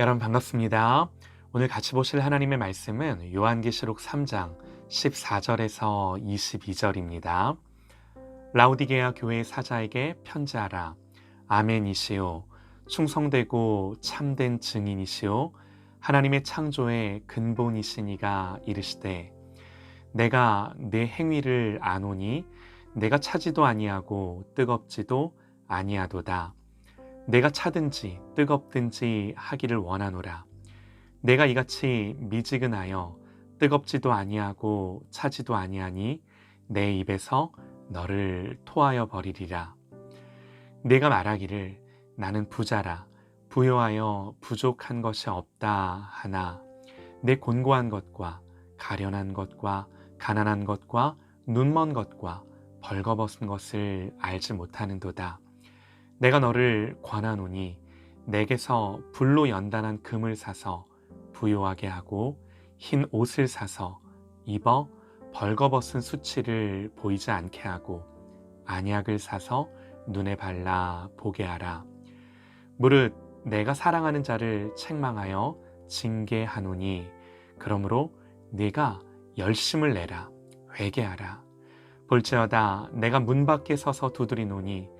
여러분 반갑습니다. 오늘 같이 보실 하나님의 말씀은 요한계시록 3장 14절에서 22절입니다. 라우디게아 교회 사자에게 편지하라. 아멘이시오. 충성되고 참된 증인이시오. 하나님의 창조의 근본이시니가 이르시되 내가 내 행위를 아노니 내가 차지도 아니하고 뜨겁지도 아니하도다. 내가 차든지 뜨겁든지 하기를 원하노라. 내가 이같이 미지근하여 뜨겁지도 아니하고 차지도 아니하니 내 입에서 너를 토하여 버리리라. 내가 말하기를 나는 부자라 부요하여 부족한 것이 없다 하나 내 곤고한 것과 가련한 것과 가난한 것과 눈먼 것과 벌거벗은 것을 알지 못하는도다. 내가 너를 권하노니 내게서 불로 연단한 금을 사서 부요하게 하고 흰 옷을 사서 입어 벌거벗은 수치를 보이지 않게 하고 안약을 사서 눈에 발라 보게 하라. 무릇 내가 사랑하는 자를 책망하여 징계하노니 그러므로 네가 열심을 내라 회개하라. 볼지어다 내가 문 밖에 서서 두드리노니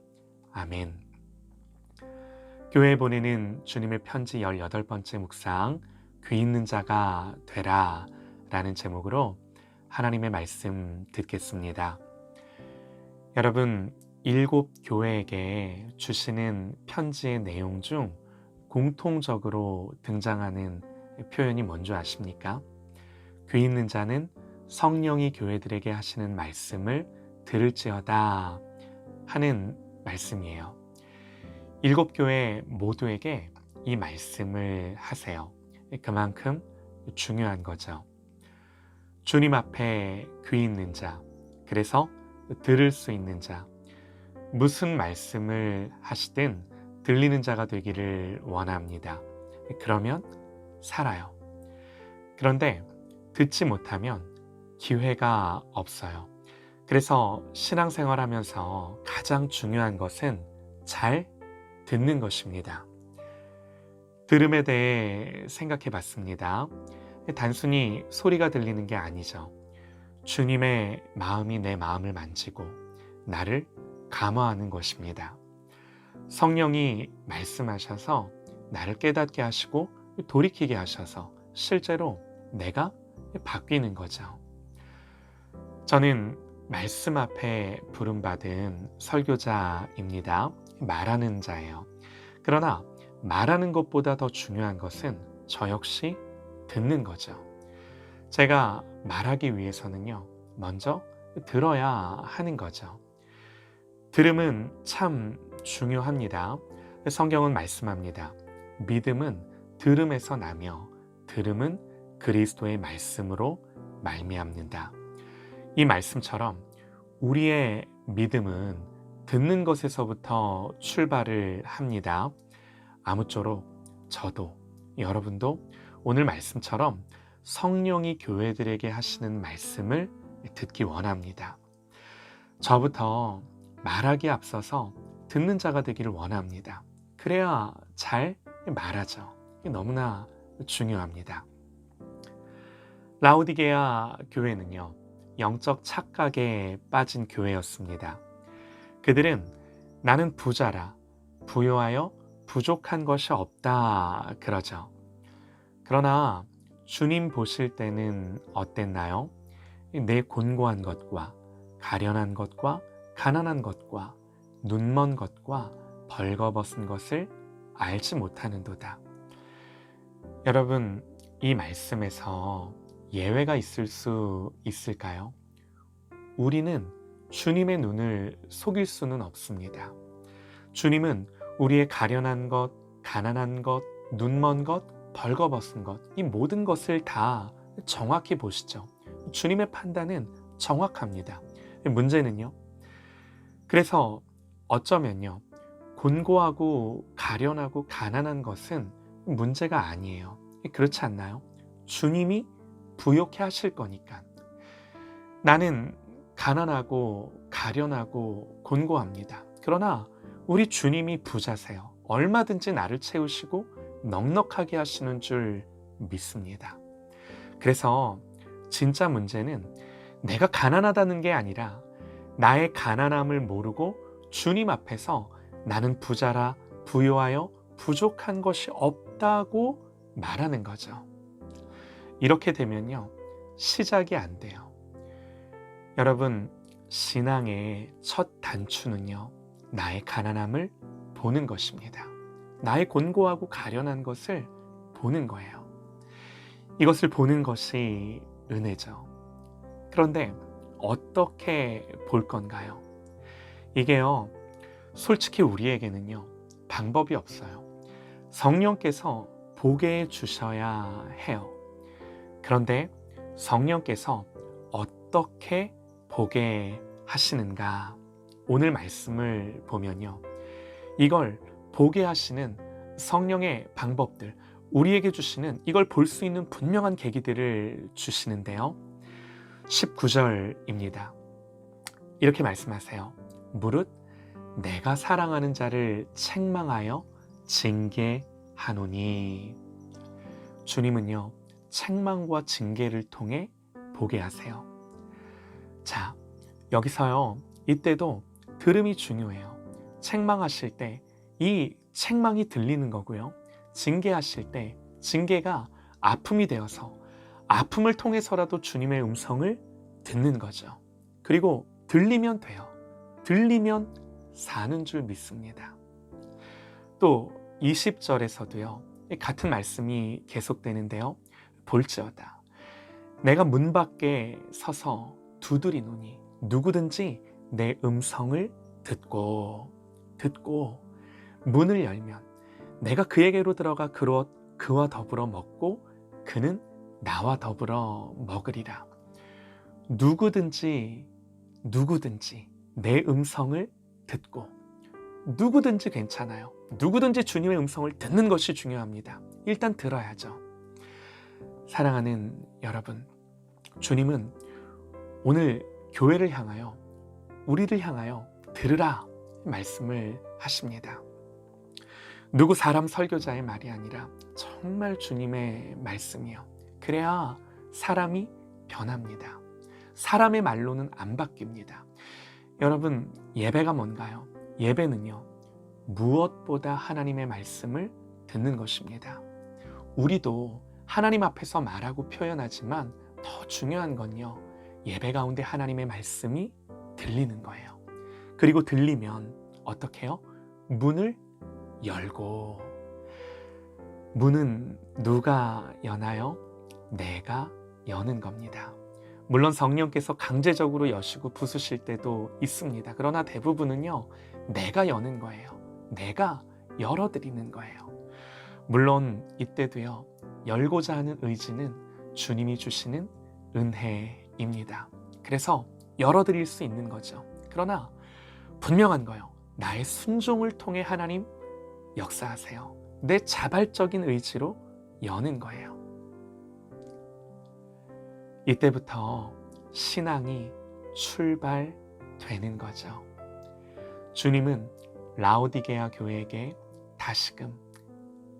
아멘. 교회에 보내는 주님의 편지 18번째 묵상, 귀 있는 자가 되라 라는 제목으로 하나님의 말씀 듣겠습니다. 여러분, 일곱 교회에게 주시는 편지의 내용 중 공통적으로 등장하는 표현이 뭔지 아십니까? 귀 있는 자는 성령이 교회들에게 하시는 말씀을 들을지어다 하는 말씀이에요. 일곱 교회 모두에게 이 말씀을 하세요. 그만큼 중요한 거죠. 주님 앞에 귀 있는 자, 그래서 들을 수 있는 자, 무슨 말씀을 하시든 들리는 자가 되기를 원합니다. 그러면 살아요. 그런데 듣지 못하면 기회가 없어요. 그래서 신앙생활 하면서 가장 중요한 것은 잘 듣는 것입니다. 들음에 대해 생각해 봤습니다. 단순히 소리가 들리는 게 아니죠. 주님의 마음이 내 마음을 만지고 나를 감화하는 것입니다. 성령이 말씀하셔서 나를 깨닫게 하시고 돌이키게 하셔서 실제로 내가 바뀌는 거죠. 저는 말씀 앞에 부름받은 설교자입니다. 말하는 자예요. 그러나 말하는 것보다 더 중요한 것은 저 역시 듣는 거죠. 제가 말하기 위해서는요, 먼저 들어야 하는 거죠. 들음은 참 중요합니다. 성경은 말씀합니다. 믿음은 들음에서 나며 들음은 그리스도의 말씀으로 말미암는다. 이 말씀처럼 우리의 믿음은 듣는 것에서부터 출발을 합니다. 아무쪼록 저도 여러분도 오늘 말씀처럼 성령이 교회들에게 하시는 말씀을 듣기 원합니다. 저부터 말하기 앞서서 듣는 자가 되기를 원합니다. 그래야 잘 말하죠. 너무나 중요합니다. 라우디게아 교회는요, 영적 착각에 빠진 교회였습니다. 그들은 나는 부자라, 부요하여 부족한 것이 없다, 그러죠. 그러나 주님 보실 때는 어땠나요? 내 곤고한 것과 가련한 것과 가난한 것과 눈먼 것과 벌거벗은 것을 알지 못하는도다. 여러분, 이 말씀에서 예외가 있을 수 있을까요? 우리는 주님의 눈을 속일 수는 없습니다. 주님은 우리의 가련한 것, 가난한 것, 눈먼 것, 벌거벗은 것, 이 모든 것을 다 정확히 보시죠. 주님의 판단은 정확합니다. 문제는요. 그래서 어쩌면요. 곤고하고 가련하고 가난한 것은 문제가 아니에요. 그렇지 않나요? 주님이 부욕해 하실 거니까. 나는 가난하고 가련하고 곤고합니다. 그러나 우리 주님이 부자세요. 얼마든지 나를 채우시고 넉넉하게 하시는 줄 믿습니다. 그래서 진짜 문제는 내가 가난하다는 게 아니라 나의 가난함을 모르고 주님 앞에서 나는 부자라 부요하여 부족한 것이 없다고 말하는 거죠. 이렇게 되면요. 시작이 안 돼요. 여러분, 신앙의 첫 단추는요. 나의 가난함을 보는 것입니다. 나의 곤고하고 가련한 것을 보는 거예요. 이것을 보는 것이 은혜죠. 그런데 어떻게 볼 건가요? 이게요, 솔직히 우리에게는요, 방법이 없어요. 성령께서 보게 해 주셔야 해요. 그런데 성령께서 어떻게 보게 하시는가? 오늘 말씀을 보면요. 이걸 보게 하시는 성령의 방법들, 우리에게 주시는 이걸 볼 수 있는 분명한 계기들을 주시는데요. 19절입니다. 이렇게 말씀하세요. 무릇 내가 사랑하는 자를 책망하여 징계하노니. 주님은요, 책망과 징계를 통해 보게 하세요. 자, 여기서요, 이때도 들음이 중요해요. 책망하실 때 이 책망이 들리는 거고요. 징계하실 때 징계가 아픔이 되어서 아픔을 통해서라도 주님의 음성을 듣는 거죠. 그리고 들리면 돼요. 들리면 사는 줄 믿습니다. 또 20절에서도요. 같은 말씀이 계속되는데요. 볼지어다. 내가 문 밖에 서서 두드리노니 누구든지 내 음성을 듣고 듣고 문을 열면 내가 그에게로 들어가 그로, 그와 더불어 먹고 그는 나와 더불어 먹으리라. 누구든지 누구든지 내 음성을 듣고 누구든지 괜찮아요. 누구든지 주님의 음성을 듣는 것이 중요합니다. 일단 들어야죠. 사랑하는 여러분, 주님은 오늘 교회를 향하여 우리를 향하여 들으라 말씀을 하십니다. 누구 사람 설교자의 말이 아니라 정말 주님의 말씀이요. 그래야 사람이 변합니다. 사람의 말로는 안 바뀝니다. 여러분, 예배가 뭔가요? 예배는요, 무엇보다 하나님의 말씀을 듣는 것입니다. 우리도 하나님 앞에서 말하고 표현하지만 더 중요한 건요, 예배 가운데 하나님의 말씀이 들리는 거예요. 그리고 들리면 어떻게 해요? 문을 열고 문은 누가 여나요? 내가 여는 겁니다. 물론 성령께서 강제적으로 여시고 부수실 때도 있습니다. 그러나 대부분은요, 내가 여는 거예요. 내가 열어드리는 거예요. 물론 이때도요, 열고자 하는 의지는 주님이 주시는 은혜입니다. 그래서 열어드릴 수 있는 거죠. 그러나 분명한 거요. 나의 순종을 통해 하나님 역사하세요. 내 자발적인 의지로 여는 거예요. 이때부터 신앙이 출발되는 거죠. 주님은 라오디게아 교회에게 다시금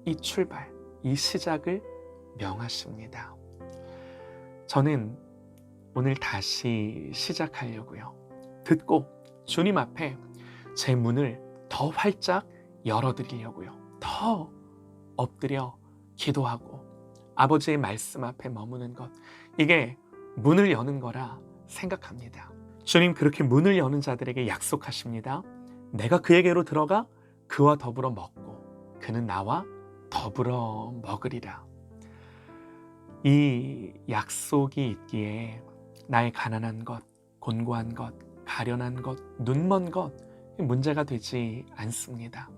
이 출발, 이 시작을 명하십니다. 저는 오늘 다시 시작하려고요. 듣고 주님 앞에 제 문을 더 활짝 열어드리려고요. 더 엎드려 기도하고 아버지의 말씀 앞에 머무는 것. 이게 문을 여는 거라 생각합니다. 주님 그렇게 문을 여는 자들에게 약속하십니다. 내가 그에게로 들어가 그와 더불어 먹고 그는 나와 더불어 먹으리라. 이 약속이 있기에 나의 가난한 것, 곤고한 것, 가련한 것, 눈먼 것 문제가 되지 않습니다.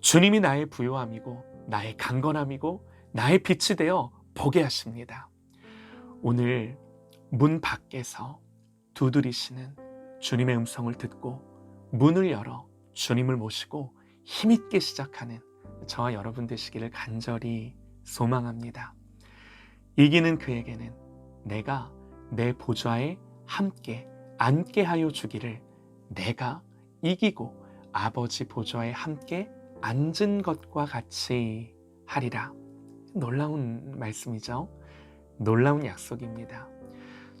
주님이 나의 부요함이고 나의 강건함이고 나의 빛이 되어 보게 하십니다. 오늘 문 밖에서 두드리시는 주님의 음성을 듣고 문을 열어 주님을 모시고 힘있게 시작하는 저와 여러분 되시기를 간절히 소망합니다. 이기는 그에게는 내가 내 보좌에 함께 앉게 하여 주기를 내가 이기고 아버지 보좌에 함께 앉은 것과 같이 하리라. 놀라운 말씀이죠. 놀라운 약속입니다.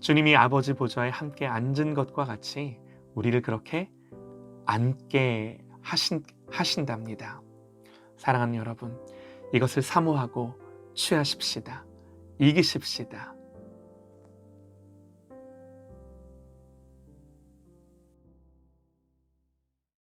주님이 아버지 보좌에 함께 앉은 것과 같이 우리를 그렇게 앉게 하신, 하신답니다. 사랑하는 여러분, 이것을 사모하고 취하십시다. 이기십시다.